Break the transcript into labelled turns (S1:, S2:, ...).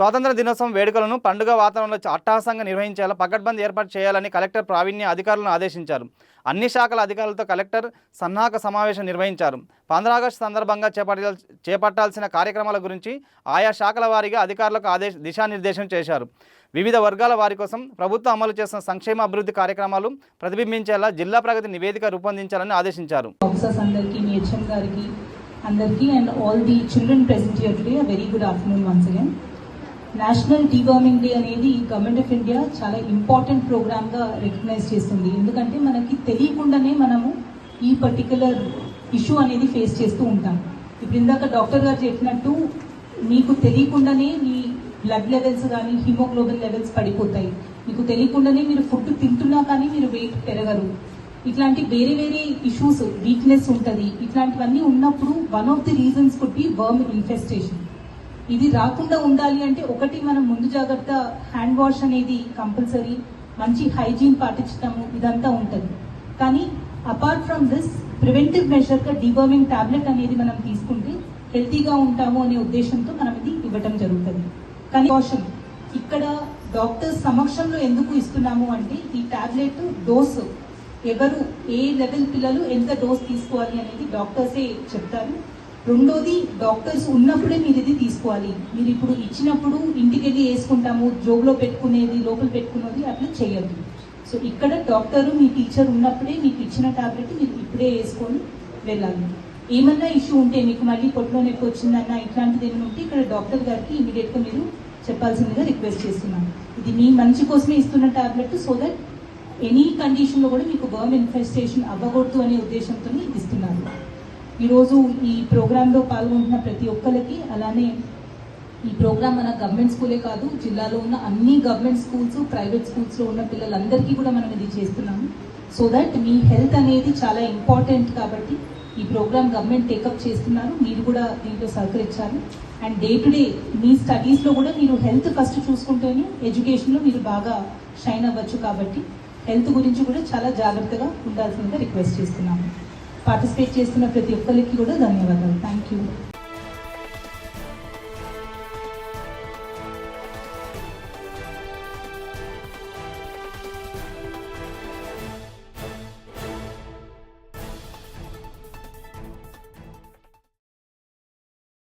S1: స్వాతంత్ర దినోత్సవం వేడుకలను పండుగ వాతావరణంలో అట్టహాసంగా నిర్వహించేలా పకడ్బందీ ఏర్పాటు చేయాలని కలెక్టర్ ప్రావీణ్య అధికారులను ఆదేశించారు. అన్ని శాఖల అధికారులతో కలెక్టర్ సన్నాహక సమావేశం నిర్వహించారు. పంద్రా ఆగస్టు సందర్భంగా చేపట్టాల్ చేపట్టాల్సిన కార్యక్రమాల గురించి ఆయా శాఖల వారీగా అధికారులకు ఆదేశ దిశానిర్దేశం చేశారు. వివిధ వర్గాల వారి కోసం ప్రభుత్వం అమలు చేస్తున్న సంక్షేమ అభివృద్ధి కార్యక్రమాలు ప్రతిబింబించేలా జిల్లా ప్రగతి నివేదిక రూపొందించాలని ఆదేశించారు.
S2: అందరికీ and all the children present today very good afternoon once again national deworming day అనేది గవర్నమెంట్ ఆఫ్ ఇండియా చాలా ఇంపార్టెంట్ ప్రోగ్రామ్గా రికగ్నైజ్ చేస్తుంది. ఎందుకంటే మనకి తెలియకుండానే మనము ఈ పర్టికులర్ ఇష్యూ అనేది ఫేస్ చేస్తూ ఉంటాం. ఇప్పుడు ఇందాక డాక్టర్ గారు చెప్పినట్టు మీకు తెలియకుండానే మీ బ్లడ్ లెవెల్స్ కానీ హిమోగ్లోబిన్ లెవెల్స్ పడిపోతాయి. మీకు తెలియకుండానే మీరు ఫుడ్ తింటున్నా కానీ మీరు వెయిట్ పెరగరు. ఇట్లాంటి వేరే వేరే ఇష్యూస్ వీక్నెస్ ఉంటుంది. ఇట్లాంటివన్నీ ఉన్నప్పుడు one of the reasons could be worm infestation ఇది రాకుండా ఉండాలి అంటే ఒకటి మనం ముందు జాగ్రత్త హ్యాండ్ వాష్ అనేది కంపల్సరీ మంచి హైజీన్ పాటించడము ఇదంతా ఉంటుంది. కానీ అపార్ట్ ఫ్రమ్ దిస్ ప్రివెంటివ్ మెషర్గా డివర్మింగ్ టాబ్లెట్ అనేది మనం తీసుకుంటే హెల్తీగా ఉంటాము అనే ఉద్దేశంతో మనం ఇది ఇవ్వటం జరుగుతుంది. కానీ వాషన్ ఇక్కడ డాక్టర్స్ సమక్షంలో ఎందుకు ఇస్తున్నాము అంటే ఈ టాబ్లెట్ డోసు ఎవరు ఏ లెవెల్ పిల్లలు ఎంత డోస్ తీసుకోవాలి అనేది డాక్టర్సే చెప్తారు. రెండోది డాక్టర్స్ ఉన్నప్పుడే మీరు ఇది తీసుకోవాలి. మీరు ఇప్పుడు ఇచ్చినప్పుడు ఇంటికి వెళ్ళి వేసుకుంటాము జోబులో పెట్టుకునేది లోపల పెట్టుకునేది అట్లా చేయొద్దు సో ఇక్కడ డాక్టర్ మీ టీచర్ ఉన్నప్పుడే మీకు ఇచ్చిన టాబ్లెట్ మీరు ఇప్పుడే వేసుకొని వెళ్ళాలి. ఏమన్నా ఇష్యూ ఉంటే మీకు మళ్ళీ పొట్టులో నొప్పి వచ్చిందన్న ఇట్లాంటిది ఏమైనా ఉంటే ఇక్కడ డాక్టర్ గారికి ఇమీడియట్గా మీరు చెప్పాల్సిందిగా రిక్వెస్ట్ చేస్తున్నాను ఇది మీ మంచి కోసమే ఇస్తున్న టాబ్లెట్ సో దట్ ఎనీ కండిషన్లో కూడా మీకు బర్మ్ ఇన్ఫెస్టేషన్ అవ్వకూడదు అనే ఉద్దేశంతో ఇస్తున్నారు. ఈరోజు ఈ ప్రోగ్రాంలో పాల్గొంటున్న ప్రతి ఒక్కరికి అలానే ఈ ప్రోగ్రామ్ మన గవర్నమెంట్ స్కూలే కాదు జిల్లాలో ఉన్న అన్ని గవర్నమెంట్ స్కూల్స్ ప్రైవేట్ స్కూల్స్లో ఉన్న పిల్లలందరికీ కూడా మనం ఇది చేస్తున్నాము. సో దట్ మీ హెల్త్ అనేది చాలా ఇంపార్టెంట్ కాబట్టి ఈ ప్రోగ్రామ్ గవర్నమెంట్ టేకప్ చేస్తున్నారు. మీరు కూడా దీంట్లో సహకరించాలి. అండ్ డే టు డే మీ స్టడీస్లో కూడా మీరు హెల్త్ ఫస్ట్ చూసుకుంటేనే ఎడ్యుకేషన్లో మీరు బాగా షైన్ అవ్వచ్చు కాబట్టి హెల్త్ గురించి కూడా చాలా జాగ్రత్తగా ఉండాల్సిందిగా రిక్వెస్ట్ చేస్తున్నాము. పార్టిసిపేట్ చేస్తున్న ప్రతి ఒక్కరికి కూడా ధన్యవాదాలు. Thank you